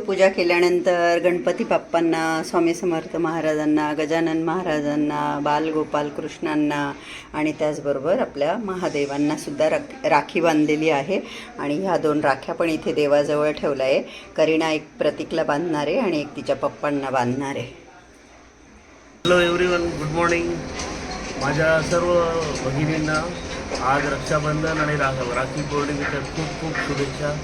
आणि देवपूजा केल्यानंतर गणपती बाप्पांना स्वामी समर्थ महाराजांना गजानन महाराजांना बालगोपाल कृष्णांना आणि त्याचबरोबर आपल्या महादेवांना सुद्धा राख राखी बांधलेली आहे. आणि ह्या दोन राख्या पण इथे देवाजवळ ठेवल्या. आहे करीना एक प्रतीकला बांधणार आहे आणि एक तिच्या पप्पांना बांधणारे. हॅलो एवरीवन गुड मॉर्निंग माझ्या सर्व भगिनींना आज रक्षाबंधन आणि राखी पौर्णिमेच्या खूप खूप शुभेच्छा.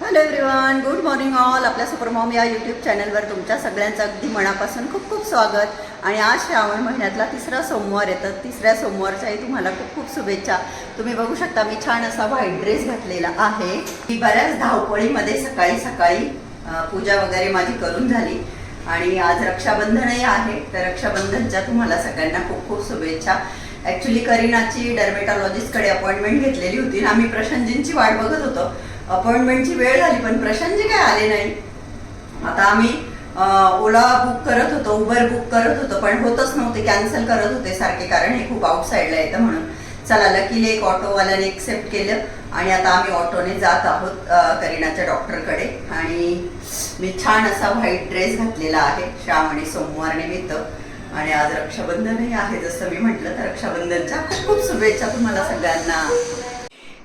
Hello everyone good morning all आपल्या सुपरमॉम या यूट्यूब चॅनलवर तुमच्या सगळ्यांचं अगदी मनापासून खूप खूप स्वागत. आणि आज श्रावण महिन्यातला तिसरा सोमवार येतात तिसऱ्या सोमवारच्याही तुम्हाला खूप खूप शुभेच्छा. तुम्ही बघू शकता मी छान असा व्हाईट ड्रेस घातलेला आहे. मी बऱ्याच धावपळीमध्ये सकाळी सकाळी पूजा वगैरे माझी करून झाली. आणि आज रक्षाबंधनही आहे तर रक्षाबंधनच्या तुम्हाला सगळ्यांना खूप खूप शुभेच्छा. ॲक्च्युली करीनाची डर्मेटॉलॉजिस्टकडे अपॉइंटमेंट घेतलेली होती आणि आम्ही प्रशांतजींची वाट बघत होतो. अपॉइंटमेंटची वेळ झाली पण प्रशांतजी काय आले नाही. आता आम्ही ओला बुक करत होतो उबर बुक करत होतो पण होतच नव्हते कॅन्सल करत होते सारखे कारण हे खूप आउटसाईडला येतं म्हणून. चला लकीले एक ऑटोवाल्याने एक्सेप्ट केलं आणि आता आम्ही ऑटोने जात आहोत करीनाच्या डॉक्टरकडे आणि मी छान असा व्हाईट ड्रेस घातलेला आहे श्रावणी सोमवार निमित्त. आणि आज रक्षाबंधनही आहे जसं मी म्हटलं तर रक्षाबंधनच्या खूप खूप शुभेच्छा तुम्हाला सगळ्यांना.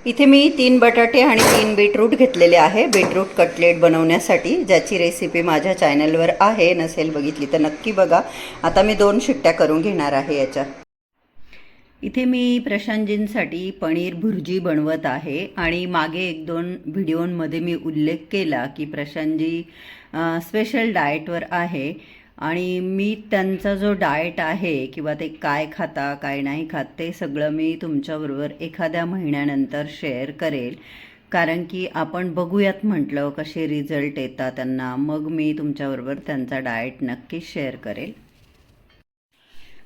इथे मी तीन बटाटे आणि तीन बीटरूट घेतलेले आहे. बीटरूट कटलेट बनवण्यासाठी ज्याची रेसिपी माझ्या चॅनलवर आहे नसेल बघितली तर नक्की बघा. आता मी दोन शिट्ट्या करून घेणार आहे याच्या. इथे मी प्रशांतजींसाठी पनीर भुर्जी बनवत आहे आणि मागे एक दोन व्हिडिओंमध्ये मी उल्लेख केला की प्रशांतजी स्पेशल डाएटवर आहे. आणि मी त्यांचा जो डाएट आहे किंवा ते काय खाता काय नाही खात ते सगळं मी तुमच्याबरोबर एखाद्या महिन्यानंतर शेअर करेल. कारण की आपण बघूयात म्हटलं कसे रिझल्ट येतात त्यांना मग मी तुमच्याबरोबर त्यांचा डाएट नक्कीच शेअर करेल.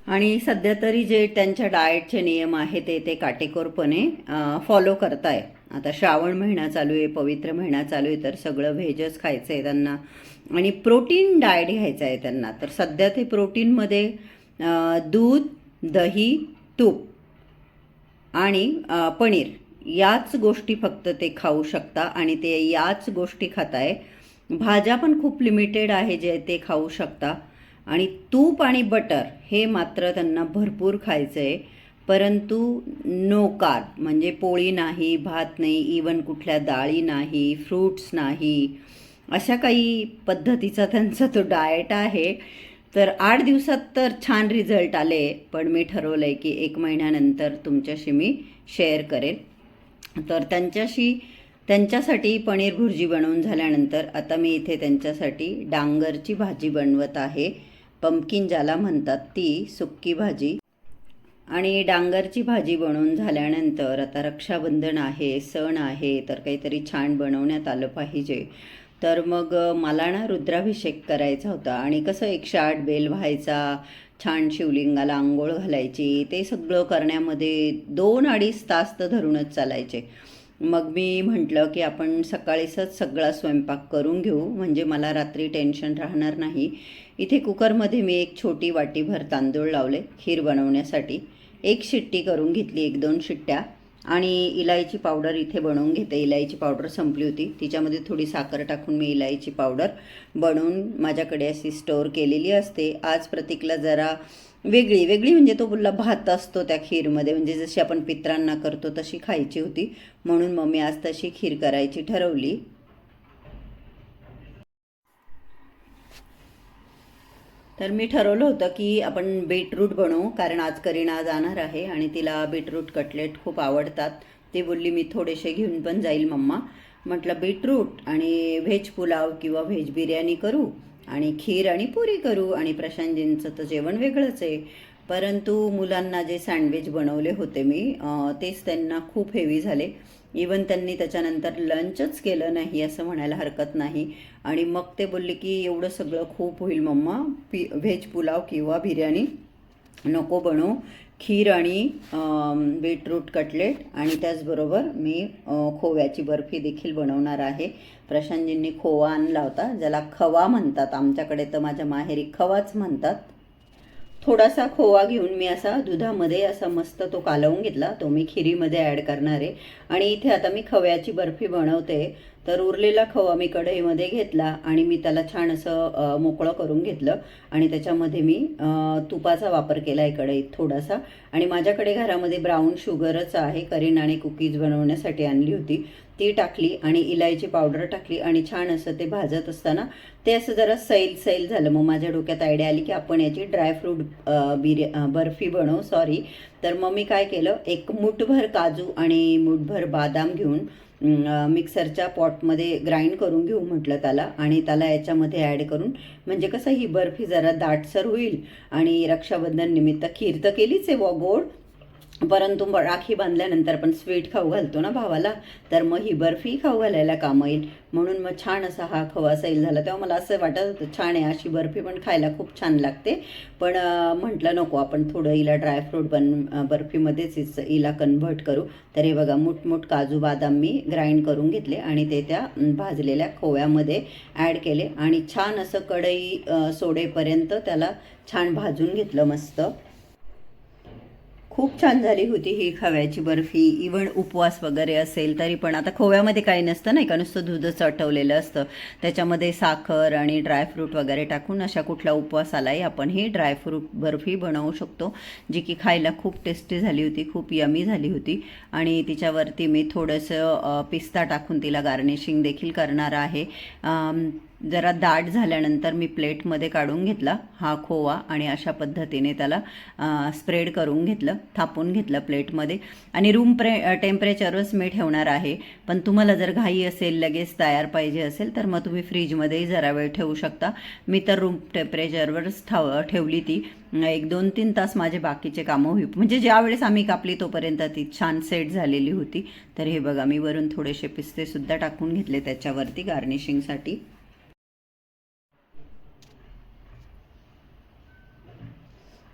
आणि सध्या तरी जे त्यांच्या डाएटचे नियम आहे ते ते काटेकोरपणे फॉलो करताय आता श्रावण महिना चालू आहे पवित्र महिना चालू आहे तर सगळं व्हेजच खायचं आहे त्यांना. आणि प्रोटीन डाएट घ्यायचं आहे त्यांना. तर सध्या ते प्रोटीनमध्ये दूध दही तूप आणि पनीर याच गोष्टी फक्त ते खाऊ शकता आणि ते याच गोष्टी खाताय. भाज्या पण खूप लिमिटेड आहे जे ते खाऊ शकता. आणि तूप आणि बटर हे मात्र त्यांना भरपूर खायचं आहे परंतु नो कार्ब म्हणजे पोळी नाही भात नाही इवन कुठल्या डाळी नाही फ्रूट्स नाही अशा काही पद्धतीचा त्यांचा तो डाएट आहे. तर आठ दिवसात तर छान रिझल्ट आले पण मी ठरवलं आहे की एक महिन्यानंतर तुमच्याशी मी शेअर करेन. तर त्यांच्याशी त्यांच्यासाठी पनीर भुर्जी बनवून झाल्यानंतर आता मी इथे त्यांच्यासाठी डांगरची भाजी बनवत आहे. पंपकिन ज्याला म्हणतात ती सुक्की भाजी. आणि डांगरची भाजी बनवून झाल्यानंतर आता रक्षाबंधन आहे सण आहे तर काहीतरी छान बनवण्यात आलं पाहिजे. तर मग मला ना रुद्राभिषेक करायचा होता आणि कसं एकशे आठ बेल व्हायचा छान शिवलिंगाला आंघोळ घालायची ते सगळं करण्यामध्ये दोन अडीच तास तर धरूनच चालायचे. मग मी म्हटलं की आपण सकाळीच सगळा स्वयंपाक करून घेऊ म्हणजे मला रात्री टेन्शन राहणार नाही. इथे कुकरमध्ये मी एक छोटी वाटीभर तांदूळ लावले खीर बनवण्यासाठी. एक शिट्टी करून घेतली एक दोन शिट्ट्या. आणि इलायची पावडर इथे बनवून घेते. इलायची पावडर संपली होती. तिच्यामध्ये थोडी साखर टाकून मी इलायची पावडर बनवून माझ्याकडे अशी स्टोअर केलेली असते. आज प्रतीकला जरा वेगळी वेगळी म्हणजे तो बोलला भात असतो त्या खीरमध्ये. म्हणजे जशी आपण पित्रांना करतो तशी खायची होती. म्हणून मग मी आज तशी खीर करायची ठरवली. तर मी ठरवलं होतं की आपण बीटरूट बनवू कारण आज करीना जाणार आहे आणि तिला बीटरूट कटलेट खूप आवडतात. ती बोलली मी थोडेसे घेऊन पण जाईल मम्मा. म्हटलं बीटरूट आणि व्हेज पुलाव किंवा व्हेज बिर्याणी करू आणि खीर आणि पुरी करू आणि प्रशांतजींचं तर जेवण वेगळंच आहे. परंतु मुलांना जे सँडविच बनवले होते मी तेच त्यांना खूप हेवी झाले. इवन त्यांनी त्याच्यानंतर लंचच केलं नाही असं म्हणायला हरकत नाही. आणि मग ते बोलले की एवढं सगळं खूप होईल मम्मा. पी व्हेज पुलाव किंवा बिर्याणी नको बनवू. खीर आणि बीटरूट कटलेट आणि त्याचबरोबर मी खोव्याची बर्फी देखील बनवणार आहे. प्रशांतजींनी खोवा आणला होता ज्याला खवा म्हणतात. आमच्याकडे तर माझ्या माहेरी खवाच म्हणतात. थोडासा खोवा घेऊन मी असा दुधामध्ये असा मस्त तो कालवून घेतला. तो मी खिरीमध्ये ॲड करणार आहे. आणि इथे आता मी खव्याची बर्फी बनवते. तर उरलेला खवा मी कढईमध्ये घेतला आणि मी त्याला छान असं मोकळं करून घेतलं. आणि त्याच्यामध्ये मी तुपाचा वापर केला आहे कढईत थोडासा. आणि माझ्याकडे घरामध्ये ब्राऊन शुगरच आहे. करीन आणि कुकीज बनवण्यासाठी आणली होती. ती टाकली आणि इलायची पावडर टाकली आणि छान असं ते भाजत असताना ते असं जरा सैल सैल झालं. मग माझ्या डोक्यात आयडिया आली की आपण याची ड्रायफ्रूट बिर्या बर्फी बनवू. सॉरी तर मग मी काय केलं? एक मुठभर काजू आणि मुठभर बदाम घेऊन मिक्सरच्या पॉटमध्ये ग्राइंड करून घेऊ म्हटलं त्याला आणि त्याला याच्यामध्ये ॲड करून म्हणजे कसं ही बर्फी जरा दाटसर होईल आणि रक्षाबंधन निमित्त खीर तर केलीच आहे. व गोड. परंतु राखी बांधल्यानंतर पण स्वीट खाऊ घालतो ना भावाला? तर मग ही बर्फी खाऊ घालायला कामं येईल. म्हणून मग छान असा हा खवा सैल झाला. तेव्हा मला असं वाटत होतं छान आहे अशी बर्फी पण खायला खूप छान लागते. पण म्हटलं नको आपण थोडं हिला ड्रायफ्रूट बन बर्फीमध्येच हिच- हिला कन्व्हर्ट करू. तर हे बघा मुठमुठ काजू बदाम मी ग्राइंड करून घेतले आणि ते त्या भाजलेल्या खोव्यामध्ये ॲड केले. आणि छान असं कढई सोडेपर्यंत त्याला छान भाजून घेतलं मस्त. खूप छान झाली होती ही खव्याची बर्फी इवन उपवास वगैरे असेल तरी पण. आता खोव्यामध्ये काही नसतं नाही का? नुसतं दूधच अटवलेलं असतं. त्याच्यामध्ये साखर आणि ड्रायफ्रूट वगैरे टाकून अशा कुठल्या उपवासालाही आपण ही ड्रायफ्रूट बर्फी बनवू शकतो जी की खायला खूप टेस्टी झाली होती खूप यमी झाली होती. आणि तिच्यावरती मी थोडंसं पिस्ता टाकून तिला गार्निशिंग देखील करणार आहे. जरा दाट झाल्यानंतर मी प्लेटमध्ये काढून घेतला हा खोवा आणि अशा पद्धतीने त्याला स्प्रेड करून घेतलं थापून घेतलं प्लेटमध्ये. आणि रूम प्रे टेम्परेचरच मी ठेवणार आहे. पण तुम्हाला जर घाई असेल लगेच तयार पाहिजे असेल तर मग तुम्ही फ्रीजमध्येही जरा वेळ ठेवू शकता. मी तर रूम टेम्परेचरवरच ठाव ठेवली ती. एक दोन तीन तास माझे बाकीचे कामं होई म्हणजे ज्यावेळेस आम्ही कापली तोपर्यंत ती छान सेट झालेली होती. तर हे बघा मी वरून थोडेसे पिस्तेसुद्धा टाकून घेतले त्याच्यावरती गार्निशिंगसाठी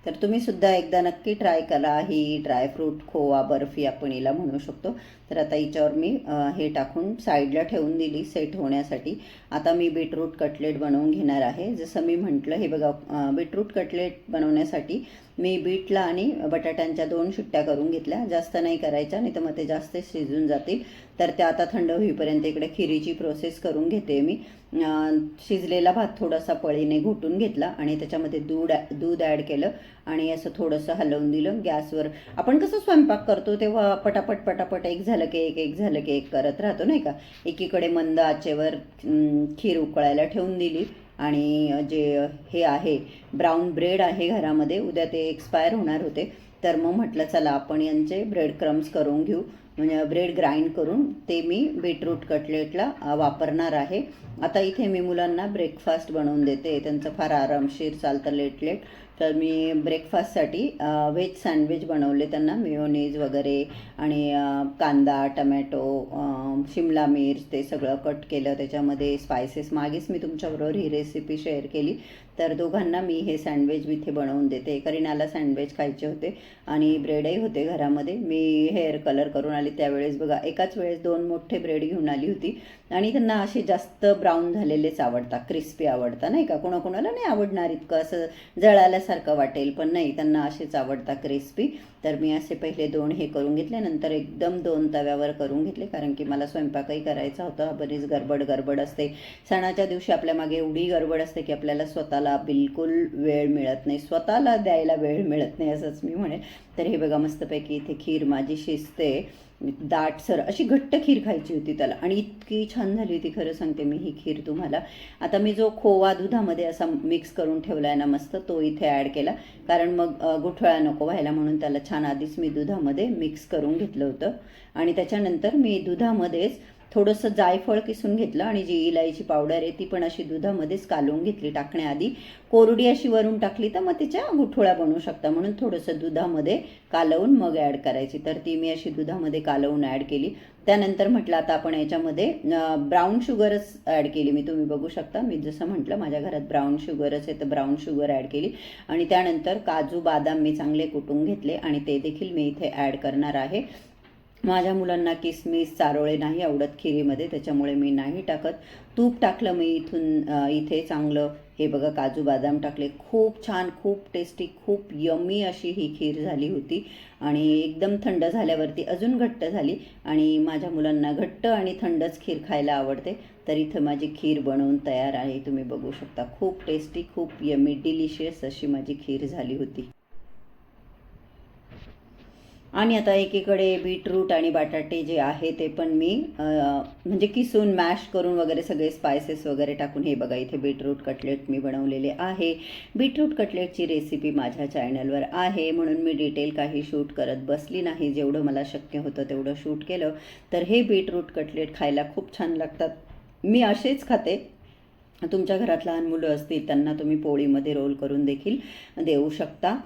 तर तुम्ही सुद्धा एकदा नक्की ट्राय करा. ही ड्रायफ्रूट खोवा बर्फी आपण हिला म्हणू शकतो. तर आता हिच्यावर मी हे टाकून साईडला ठेवून दिली सेट होण्यासाठी. आता मी बीटरूट कटलेट बनवून घेणार आहे. जसं मी म्हटलं हे बघा बीटरूट कटलेट बनवण्यासाठी मी बीटला आणि बटाट्यांच्या दोन शिट्ट्या करून घेतल्या. जास्त नाही करायच्या नाही तर मग ते जास्त शिजून जातील. तर त्या आता थंड होईपर्यंत इकडे खिरीची प्रोसेस करून घेते मी. शिजलेला भात थोडासा पळीने घोटून घेतला आणि त्याच्यामध्ये दूध दूध ॲड केलं आणि असं थोडंसं हलवून दिलं गॅसवर. आपण कसं स्वयंपाक करतो तेव्हा पटापट पटापट एक झालं की एक एक झालं की एक करत राहतो नाही का? एकीकडे मंद आचेवर खीर उकळायला ठेवून दिली. आणि जे हे आहे ब्राऊन ब्रेड आहे घरामध्ये उद्या ते एक्सपायर होणार होते. तर मग म्हटलं चला आपण यांचे ब्रेड क्रम्स करून घेऊ. म्हणजे ब्रेड ग्राइंड करून ते मी बीटरूट कटलेटला वापरणार आहे. आता इथे मी मुलांना ब्रेकफास्ट बनवून देते. त्यांचं फार आरामशीर चालतं लेट लेट तर मी ब्रेकफास्टसाठी व्हेज सँडविच बनवले त्यांना. मेयोनीज वगैरे आणि कांदा टमॅटो शिमला मिर्च ते सगळं कट केलं. त्याच्यामध्ये स्पायसेस मागेच मी तुमच्याबरोबर ही रेसिपी शेअर केली. तर दोघांना मी हे सँडविच इथे बनवून देते. करीनाला सँडविच खायचे होते आणि ब्रेडही होते घरामध्ये. मी हेअर कलर करून आली त्यावेळेस. बघा एकाच वेळेस दोन मोठे ब्रेड घेऊन आली होती. आणि त्यांना असे जास्त ब्राऊन झालेलेच आवडतात. क्रिस्पी आवडतात नाही का? कोणाकोणाला नाही आवडणार इतकं असं जळाल्यासारखं वाटेल पण नाही त्यांना असेच आवडतात क्रिस्पी तर मी असे पहिले दोन हे करून घेतले नंतर एकदम दोन तव्यावर करून घेतले कारण की मला स्वयंपाकही करायचा होता बरीच गडबड गडबड असते. सणाच्या दिवशी आपल्या मागे एवढी गडबड असते की आपल्याला स्वतःला बिलकुल वेळ मिळत नाही. स्वतःला द्यायला वेळ मिळत नाही असंच मी म्हणेन. तर हे बघा मस्तपैकी इथे खीर माझी शिजते. दाटसर अशी घट्ट खीर खायची होती त्याला. आणि इतकी छान झाली होती खरं सांगते मी ही खीर तुम्हाला. आता मी जो खोवा दुधामध्ये असा मिक्स करून ठेवला आहे ना मस्त तो इथे ॲड केला. कारण मग गुठळा नको व्हायला म्हणून त्याला छान आधीच मी दुधामध्ये मिक्स करून घेतलं होतं. आणि त्याच्यानंतर मी दुधामध्येच थोडंसं जायफळ किसून घेतलं आणि जी इलायची पावडर आहे ती पण अशी दुधामध्येच कालवून घेतली टाकण्याआधी. कोरडी अशी वरून टाकली तर मग तिच्या गुठोळ्या बनवू शकता म्हणून थोडंसं दुधामध्ये कालवून मग ॲड करायची. तर ती मी अशी दुधामध्ये कालवून ॲड केली. त्यानंतर म्हटलं आता आपण याच्यामध्ये ब्राऊन शुगरच ॲड केली मी. तुम्ही बघू शकता. मी जसं म्हटलं माझ्या घरात ब्राऊन शुगरच आहे तर ब्राऊन शुगर ॲड केली. आणि त्यानंतर काजू बादाम मी चांगले कुटून घेतले आणि ते देखील मी इथे ॲड करणार आहे. माझ्या मुलांना किसमिस चारोळे नाही आवडत खिरीमध्ये त्याच्यामुळे मी नाही टाकत. तूप टाकलं मी इथून इथे चांगलं. हे बघा काजू बदाम टाकले. खूप छान खूप टेस्टी खूप यमी अशी ही खीर झाली होती. आणि एकदम थंड झाल्यावरती अजून घट्ट झाली. आणि माझ्या मुलांना घट्ट आणि थंडच खीर खायला आवडते. तर इथं माझी खीर बनवून तयार आहे. तुम्ही बघू शकता. खूप टेस्टी खूप यमी डिलिशियस अशी माझी खीर झाली होती. आणि आता एकीकडे बीटरूट आणि बटाटे जे आहे ते पण मी म्हणजे किसून मॅश करून वगैरे सगळे स्पायसेस वगैरे टाकून हे बघा इथे बीटरूट कटलेट मी बनवलेले आहे. बीटरूट कटलेटची रेसिपी माझ्या चॅनलवर आहे म्हणून मी डिटेल काही शूट करत बसली नाही. जेवढं मला शक्य होतं तेवढं शूट केलं. तर हे बीटरूट कटलेट खायला खूप छान लागतात. मी असेच खाते. तुमच्या घरात लहान मुलं असतील त्यांना तुम्ही पोळीमध्ये रोल करून देखील देऊ शकता.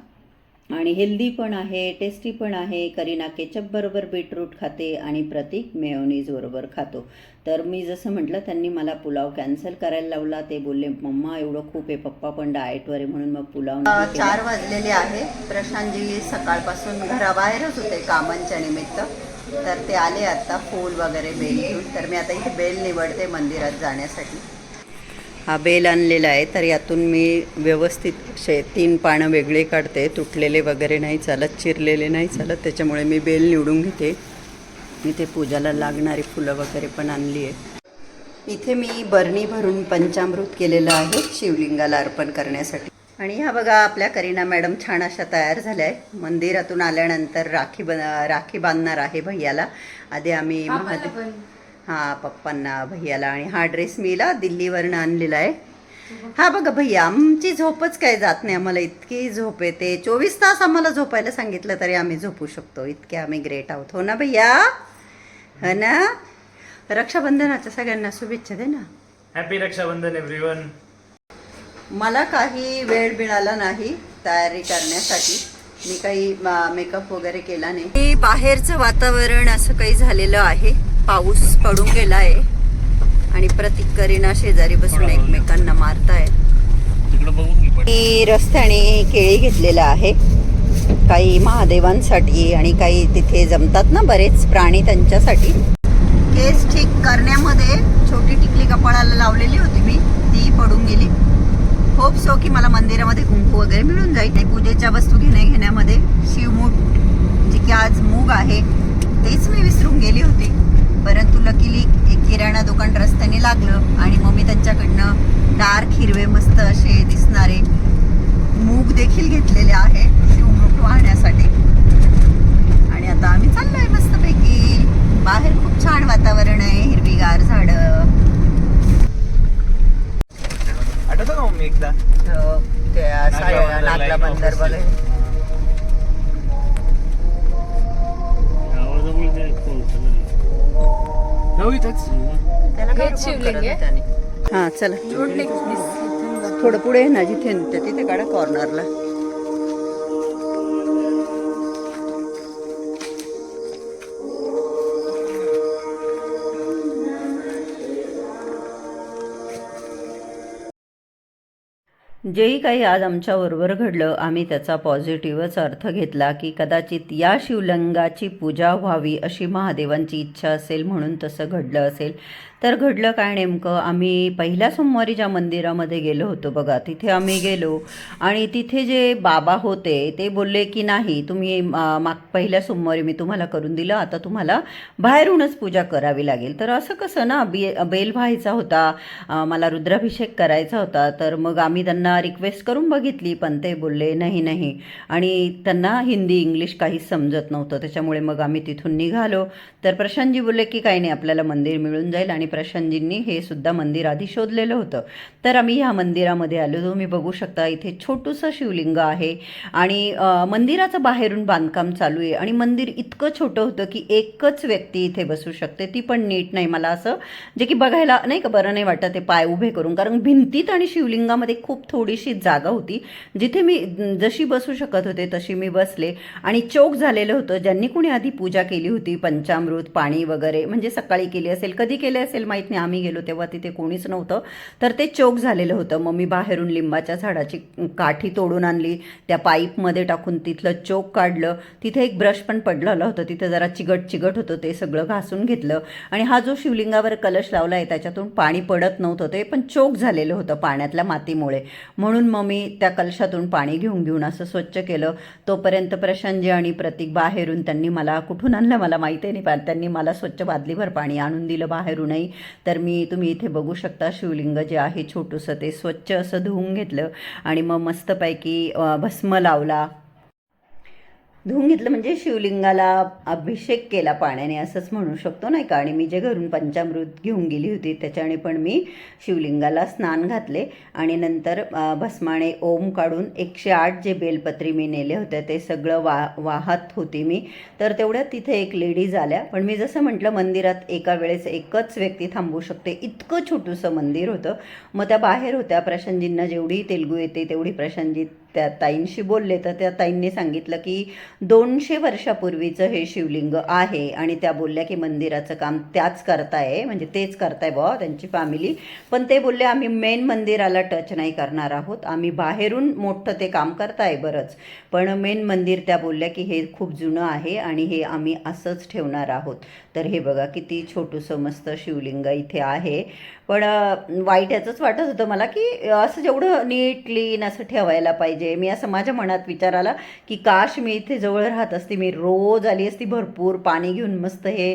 आणि हेल्दी पण आहे टेस्टी पण आहे. करीना केचप बरोबर बीटरूट खाते आणि प्रतीक मेयोनीज बरोबर खातो. तर मी जसं म्हटलं त्यांनी मला पुलाव कॅन्सल करायला लावला. ते बोलले मम्मा एवढं खूप आहे पप्पा पण डाएटवर आहे म्हणून मग पुलाव चार वाजलेले आहे. प्रशांतजी सकाळपासून घराबाहेरच होते कामांच्या निमित्त. तर ते आले आता फूल वगैरे बेल घेऊन तर मी आता इथे बेल निवडते मंदिरात जाण्यासाठी. हा बेल आणलेला आहे तर यातून मी व्यवस्थित शे तीन पानं वेगळे काढते तुटलेले वगैरे नाही चालत चिरलेले नाही चालत त्याच्यामुळे मी बेल निवडून घेते. इथे पूजाला लागणारी फुलं वगैरे पण आणली आहे इथे मी बरणी भरून पंचामृत केलेलं आहे शिवलिंगाला अर्पण करण्यासाठी. आणि ह्या बघा आपल्या करीना मॅडम छान अशा तयार झाल्या आहे मंदिरातून आल्यानंतर राखी बन राखी बांधणार आहे भैयाला. आधी आम्ही महादेव हा पप्पांना भैयाला आणि हा ड्रेस मीला दिल्लीवरनं आणलेला आहे. हा बघा भैया आमची झोपच काय जात नाही. आम्हाला इतकी झोप येते. चोवीस तास आम्हाला झोपायला सांगितलं तरी आम्ही झोपू शकतो. इतके आम्ही ग्रेट आहोत. हो ना भैया? हो ना? रक्षाबंधनाच्या सगळ्यांना शुभेच्छा दे ना. हॅपी रक्षाबंधन एव्हरीवन मला काही वेळ मिळाला नाही तयारी करण्यासाठी. मी काही मेकअप वगैरे केला नाही. बाहेरचं वातावरण असं काही झालेलं आहे. पाऊस पडून गेला आहे आणि प्रतीक करीना शेजारी बसून एकमेकांना मारताय. मी रस्त्याने केळी घेतलेलं आहे. काही महादेवांसाठी आणि काही तिथे जमतात ना बरेच प्राणी त्यांच्यासाठी. केस ठीक करण्यामध्ये छोटी टिकली कपाळाला लावलेली होती मी. ती पडून गेली. होप सो की मला मंदिरामध्ये कुंकू वगैरे मिळून जाईल. पूजेच्या वस्तू घेण्या घेण्यामध्ये शिवमूठ जी की आज मूग आहे तेच मी विसरून गेली होती. परंतु लकीली एक किराणा दुकान रस्त्याने लागलं आणि मग मी त्यांच्याकडनं डार्क हिरवे मस्त असे दिसणारे मूग देखील घेतलेले आहे शिवमूठ वाहण्यासाठी. आणि आता आम्ही चाललोय मस्तपैकी. बाहेर खूप छान वातावरण आहे हिरवीगार झाडं. आठवतं का मम्मी एकदा? हो, त्या नागला बंदर, काय हेच शिवलिंग आहे? हा चला. थोडं पुढे आहे ना जिथे तिथे काढा कॉर्नरला जेही काही आज आमच्याबरोबर घडलं आम्ही त्याचा पॉझिटिव्हच अर्थ घेतला की कदाचित या शिवलिंगाची पूजा व्हावी अशी महादेवांची इच्छा असेल म्हणून तसं घडलं असेल. तर घडलं काय नेमकं? आम्ही पहिल्या सोमवारी ज्या मंदिरामध्ये गेलो होतो बघा तिथे आम्ही गेलो आणि तिथे जे बाबा होते ते बोलले की नाही तुम्ही माग पहिल्या सोमवारी मी तुम्हाला करून दिलं आता तुम्हाला बाहेरूनच पूजा करावी लागेल. तर असं कसं ना बे बेल व्हायचा होता मला रुद्राभिषेक करायचा होता तर मग आम्ही त्यांना रिक्वेस्ट करून बघितली पण ते बोलले नाही नाही. आणि त्यांना हिंदी इंग्लिश काहीच समजत नव्हतं त्याच्यामुळे मग आम्ही तिथून निघालो. तर प्रशांतजी बोलले की काही नाही आपल्याला मंदिर मिळून जाईल आणि प्रशांतजींनी हे सुद्धा मंदिर आधी शोधलेलं होतं. तर आम्ही ह्या मंदिरामध्ये आलो. तुम्ही बघू शकता इथे छोटूसं शिवलिंग आहे. आणि मंदिराचं बाहेरून बांधकाम चालू आहे. आणि मंदिर इतकं छोटं होतं की एकच व्यक्ती इथे बसू शकते. ती पण नीट नाही. मला असं जे की बघायला नाही का बरं नाही वाटत ते पाय उभे करून. कारण भिंतीत आणि शिवलिंगामध्ये खूप थोडीशी जागा होती. जिथे मी जशी बसू शकत होते तशी मी बसले. आणि चोक झालेलं होतं. ज्यांनी कुणी आधी पूजा केली होती पंचामृत पाणी वगैरे म्हणजे सकाळी केली असेल कधी केली असेल असेल माहीत नाही. आम्ही गेलो तेव्हा तिथे कोणीच नव्हतं. तर ते चोक झालेलं होतं. मग मी बाहेरून लिंबाच्या झाडाची काठी तोडून आणली. त्या पाईपमध्ये टाकून तिथलं चोक काढलं. तिथे एक ब्रश पण पडलेलं होतं. तिथे जरा चिगट चिगट होतं. ते सगळं घासून घेतलं. आणि हा जो शिवलिंगावर कलश लावला आहे त्याच्यातून पाणी पडत नव्हतं. ते पण चोक झालेलं होतं पाण्यातल्या मातीमुळे. म्हणून मग मी त्या कलशातून पाणी घेऊन घेऊन असं स्वच्छ केलं. तोपर्यंत प्रशांतजी आणि प्रतीक बाहेरून त्यांनी मला कुठून आणलं मला माहिती नाही. पण त्यांनी मला स्वच्छ बादलीभर पाणी आणून दिलं बाहेरूनही. तर मी तुम्ही इथे बघू शकता शिवलिंग जे आहे छोटूसं ते स्वच्छ असं धुवून घेतलं आणि मग मस्तपैकी भस्म लावला. धुवून घेतलं म्हणजे शिवलिंगाला अभिषेक केला पाण्याने असंच म्हणू शकतो नाही का? आणि मी जे घरून पंचामृत घेऊन गेली होती त्याच्याने पण मी शिवलिंगाला स्नान घातले. आणि नंतर भस्माने ओम काढून एकशे आठ जे बेलपत्री मी नेले होते ते सगळं वा वाहत होती मी. तर तेवढ्यात तिथे एक लेडीज आल्या. पण मी जसं म्हटलं मंदिरात एका वेळेस एकच व्यक्ती थांबू शकते. इतकं छोटूसं मंदिर होतं. मग त्या बाहेर होत्या प्रशांतजींना जेवढी तेलगू येते तेवढी प्रशांतजी त्या ताईंशी बोलले. तर त्या ताईंनी सांगितलं की दोनशे वर्षापूर्वीचं हे शिवलिंग आहे आणि त्या बोलल्या की मंदिराचं काम त्याच करताय म्हणजे तेच करताय बुवा त्यांची फॅमिली पण ते बोलले आम्ही मेन मंदिराला टच नाही करणार आहोत. आम्ही बाहेरून मोठं ते काम करताय बरंच. पण मेन मंदिर त्या बोलल्या की हे खूप जुनं आहे आणि हे आम्ही असंच ठेवणार आहोत. तर हे बघा किती छोटूसं मस्त शिवलिंग इथे आहे. पण वाईट याचंच वाटत होतं मला की असं जेवढं नीट क्लीन असं ठेवायला पाहिजे म्हणजे मी असं माझ्या मनात विचार आला की काश मी इथे जवळ राहत असते मी रोज आली असती भरपूर पाणी घेऊन मस्त हे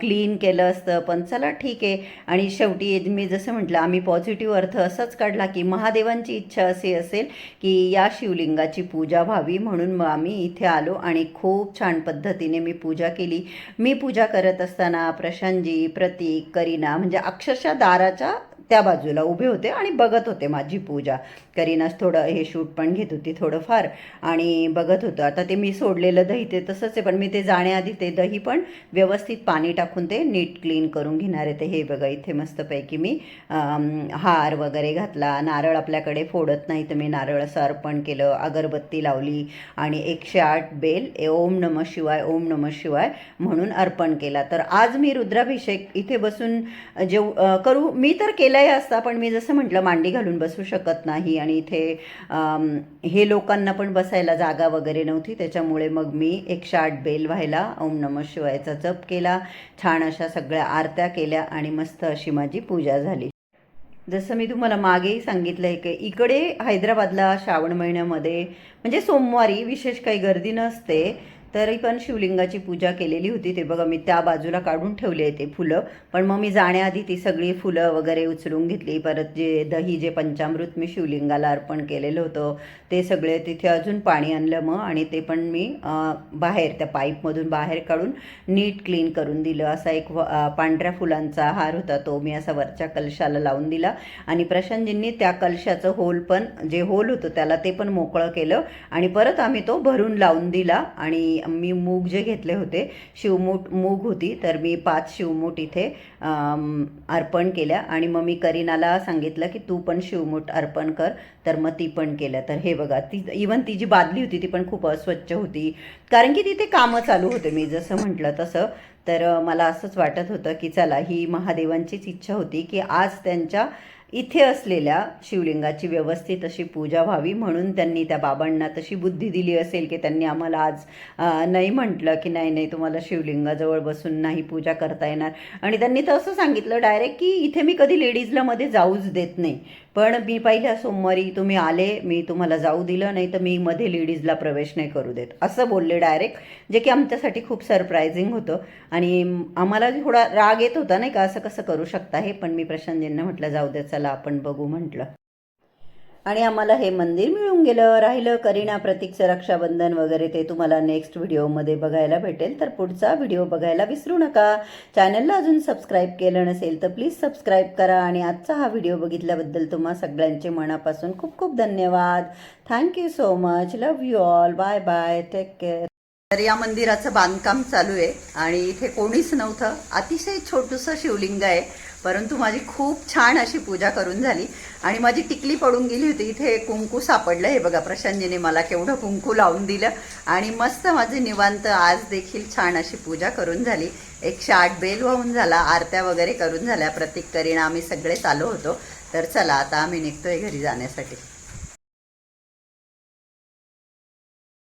क्लीन केलं असतं. पण चला ठीक आहे. आणि शेवटी मी जसं म्हटलं आम्ही पॉझिटिव्ह अर्थ असाच काढला की महादेवांची इच्छा अशी असेल की या शिवलिंगाची पूजा व्हावी म्हणून मग आम्ही इथे आलो आणि खूप छान पद्धतीने मी पूजा केली. मी पूजा करत असताना प्रशांतजी प्रतीक करीना म्हणजे अक्षरशः दाराच्या त्या बाजूला उभे होते आणि बघत होते माझी पूजा. करीनाच थोडं हे शूट पण घेत होती थोडंफार आणि बघत होतं. आता ते मी सोडलेलं दही ते तसंच आहे पण मी ते जाण्याआधी ते दही पण व्यवस्थित पाणी टाकून ते नीट क्लीन करून घेणार आहे. ते हे बघा इथे मस्तपैकी मी हार वगैरे घातला. नारळ आपल्याकडे फोडत नाही तर मी नारळ असं अर्पण केलं अगरबत्ती लावली आणि एकशे आठ बेल ए ओम नम शिवाय ओम नम शिवाय म्हणून अर्पण केला. तर आज मी रुद्राभिषेक इथे बसून जेव करू मी तर केलंय असता पण मी जसं म्हटलं मांडी घालून बसू शकत नाही आणि इथे हे लोकांना पण बसायला जागा वगैरे नव्हती. त्याच्यामुळे मग मी एकशे आठ बेल व्हायला ओम नम शिवायचा जप केला. छान अशा सगळ्या आरत्या केल्या आणि मस्त अशी माझी पूजा झाली. जसं मी तुम्हाला मागेही सांगितलं आहे की इकडे हैदराबादला श्रावण महिन्यामध्ये म्हणजे सोमवारी विशेष काही गर्दी नसते तरी पण शिवलिंगाची पूजा केलेली होती. ते बघा मी त्या बाजूला काढून ठेवले आहे ते फुलं. पण मग मी जाण्याआधी ती सगळी फुलं वगैरे उचलून घेतली. परत जे दही जे पंचामृत मी शिवलिंगाला अर्पण केलेलं होतं ते सगळे तिथे अजून पाणी आणलं मग आणि ते पण मी बाहेर त्या पाईपमधून बाहेर काढून नीट क्लीन करून दिलं. असा एक व- पांढऱ्या फुलांचा हार होता. तो मी असा वरच्या कलशाला लावून दिला. आणि प्रशांतजींनी त्या कलशाचं होल पण जे होल होतं त्याला ते पण मोकळं केलं. आणि परत आम्ही तो भरून लावून दिला. आणि मी मूग जे घेतले होते शिवमूठ मूग होती तर मी पाच शिवमूठ इथे अर्पण केल्या. आणि मग मी करीनाला सांगितलं की तू पण शिवमूठ अर्पण कर. तर मग ती पण केल्या. तर हे बघा ती इवन ती जी बादली होती ती पण खूप अस्वच्छ होती. कारण की तिथे कामं चालू होते. मी जसं म्हटलं तसं. तर मला असंच वाटत होतं की चला ही महादेवांचीच इच्छा होती की आज त्यांच्या इथे असलेल्या शिवलिंगाची व्यवस्थित अशी पूजा व्हावी म्हणून त्यांनी त्या बाबांना तशी बुद्धी दिली असेल की त्यांनी आम्हाला आज नाही म्हटलं की नाही नाही तुम्हाला शिवलिंगाजवळ बसून नाही पूजा करता येणार. आणि त्यांनी तर असं सांगितलं डायरेक्ट की इथे मी कधी लेडीजला मध्ये जाऊच देत नाही. पण मी पहिल्या सोमवारी तुम्ही आले मी तुम्हाला जाऊ दिलं नाही तर मी मध्ये लेडीजला प्रवेश नाही करू देत. असं बोलले डायरेक्ट जे की आमच्यासाठी खूप सरप्रायझिंग होतं. आणि आम्हाला थोडा राग येत होता नाही का? असं कसं करू शकता हे? पण मी प्रशांतजींना म्हटलं जाऊ दे चला आपण बघू म्हटलं. आणि आम्हाला हे मंदिर मिळून गेलं. राहिलं करीना प्रतीकचं रक्षाबंधन वगैरे ते तुम्हाला नेक्स्ट व्हिडिओमध्ये बघायला भेटेल. तर पुढचा व्हिडिओ बघायला विसरू नका. चॅनलला अजून सबस्क्राईब केलं नसेल तर प्लीज सबस्क्राईब करा आणि आजचा हा व्हिडिओ बघितल्याबद्दल तुम्हा सगळ्यांचे मनापासून खूप खूप धन्यवाद. Thank you so much love you all bye bye take care तर या मंदिराचं बांधकाम चालू आहे आणि इथे कोणीच नव्हतं. अतिशय छोटंसं शिवलिंग आहे. परंतु माझी खूप छान अशी पूजा करून झाली. आणि माझी टिकली पडून गेली होती. इथे कुंकू सापडलं. हे बघा प्रशांतजीने मला केवढं कुंकू लावून दिलं. आणि मस्त माझे निवांत आज देखील छान अशी पूजा करून झाली. एकशे आठ बेल वाहून झाला. आरत्या वगैरे करून झाल्या. प्रतीक करीणा आम्ही सगळेच आलो होतो. तर चला आता आम्ही निघतोय घरी जाण्यासाठी.